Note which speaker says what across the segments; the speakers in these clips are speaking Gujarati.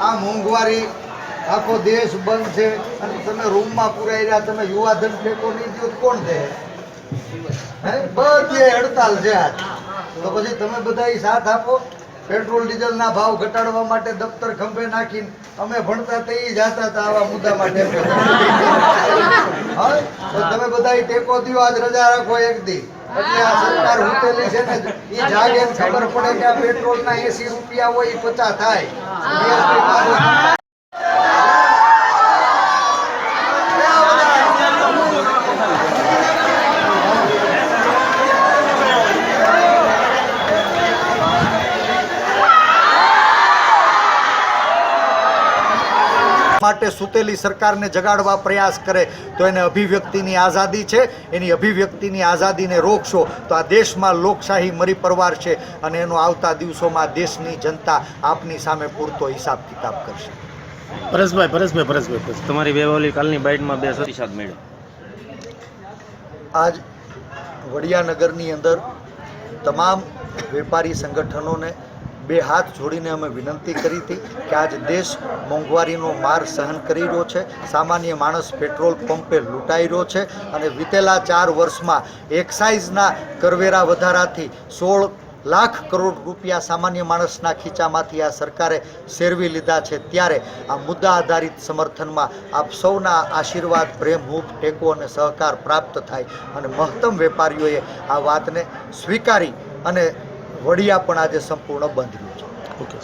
Speaker 1: આ- મોંઘવારી આખો દેશ બંધ છે અને તમે રૂમમાં પુરાઈ રહ્યા તમે યુવાધન ટેકો નહીં દો કોણ દે બધી હડતાલ છે આજ. તો પછી તમે બધા સાથ આપો. પેટ્રોલ ડીઝલના ભાવ ઘટાડવા માટે દફતર ખંભે નાખીને અમે ભણતા તે જાતા હતા આવા મુદ્દા માટે. તો તમે બધા ટેકો દ્યો આજ રજા રાખો એક દી. એટલે આ સરકાર ઉઠેલી છે ને એ જાગે ખબર પડે કે આ પેટ્રોલના 80 રૂપિયા હોય એ પચાસ થાય. માટે સૂતેલી સરકારને જગાડવા પ્રયાસ કરે તો એને અભિવ્યક્તિની આઝાદી છે. એની અભિવ્યક્તિની આઝાદીને રોકશો તો આ દેશમાં લોકશાહી મરી પરવાર છે અને એનો આવતા દિવસોમાં દેશની જનતા આપની સામે પૂરતો હિસાબ કિતાબ કરશે.
Speaker 2: પરેશભાઈ પરેશભાઈ પરેશભાઈ પરેશ.
Speaker 3: તમારી બે કાલની બાઇટમાં બે પ્રતિસાદ મળ્યો.
Speaker 1: આજ વડિયાનગરની અંદર તમામ વેપારી સંગઠનોને બે હાથ જોડીને અમે વિનંતી કરી હતી કે આજ દેશ મોંઘવારીનો માર સહન કરી રહ્યો છે. સામાન્ય માણસ પેટ્રોલ પંપે લૂંટાઈ રહ્યો છે અને વિતેલા ચાર વર્ષમાં એક્સાઇઝના કરવેરા વધારાથી સોળ લાખ કરોડ રૂપિયા સામાન્ય માણસના ખીચામાંથી આ સરકારે શેરવી લીધા છે. ત્યારે આ મુદ્દા આધારિત સમર્થનમાં આપ સૌના આશીર્વાદ, પ્રેમ, હૂફ, ટેકો અને સહકાર પ્રાપ્ત થાય. અને મહત્તમ વેપારીઓએ આ વાતને સ્વીકારી અને વડિયા પણ આજે સંપૂર્ણ બંધ રહ્યું છે.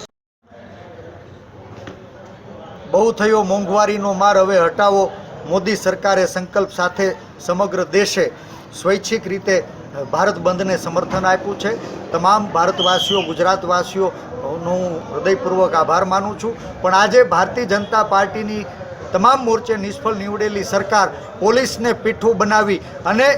Speaker 1: બહુ થયો મોંઘવારીનો માર હવે હટાવો. મોદી સરકારે સંકલ્પ સાથે સમગ્ર દેશે સ્વૈચ્છિક રીતે ભારત બંધને સમર્થન આપ્યું છે. તમામ ભારતવાસીઓ ગુજરાતવાસીઓનું હૃદયપૂર્વક આભાર માનું છું. પણ આજે ભારતીય જનતા પાર્ટીની તમામ મોરચે નિષ્ફળ નીવડેલી સરકાર પોલીસને પીઠું બનાવી અને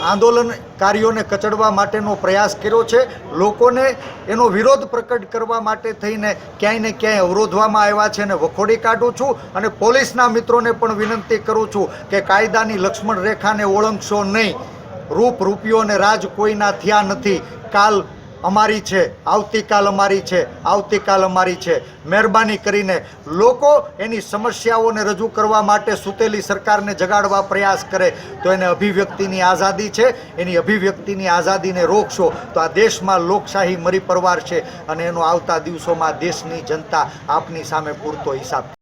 Speaker 1: આંદોલનકારીઓને કચડવા માટેનો પ્રયાસ કર્યો છે. લોકોને એનો વિરોધ પ્રકટ કરવા માટે થઈને ક્યાંય ને ક્યાંય અવરોધવામાં આવ્યા છે અને વખોડી કાઢું છું અને પોલીસના મિત્રોને પણ વિનંતી કરું છું કે કાયદાની લક્ષ્મણ રેખાને ઓળંગશો નહીં. રૂપ રૂપિયો અને રાજ કોઈના થયા નથી. કાલ અમારી છે, આવતીકાલ અમારી છે, આવતીકાલ અમારી છે. મહેરબાની કરીને લોકો એની સમસ્યાઓને રજૂ કરવા માટે સૂતેલી સરકારને જગાડવા પ્રયાસ કરે તો એને અભિવ્યક્તિની આઝાદી છે. એની અભિવ્યક્તિની આઝાદીને રોકશો તો આ દેશમાં લોકશાહી મરી પરવાર છે અને એનો આવતા દિવસોમાં દેશની જનતા આપની સામે પૂરતો હિસાબ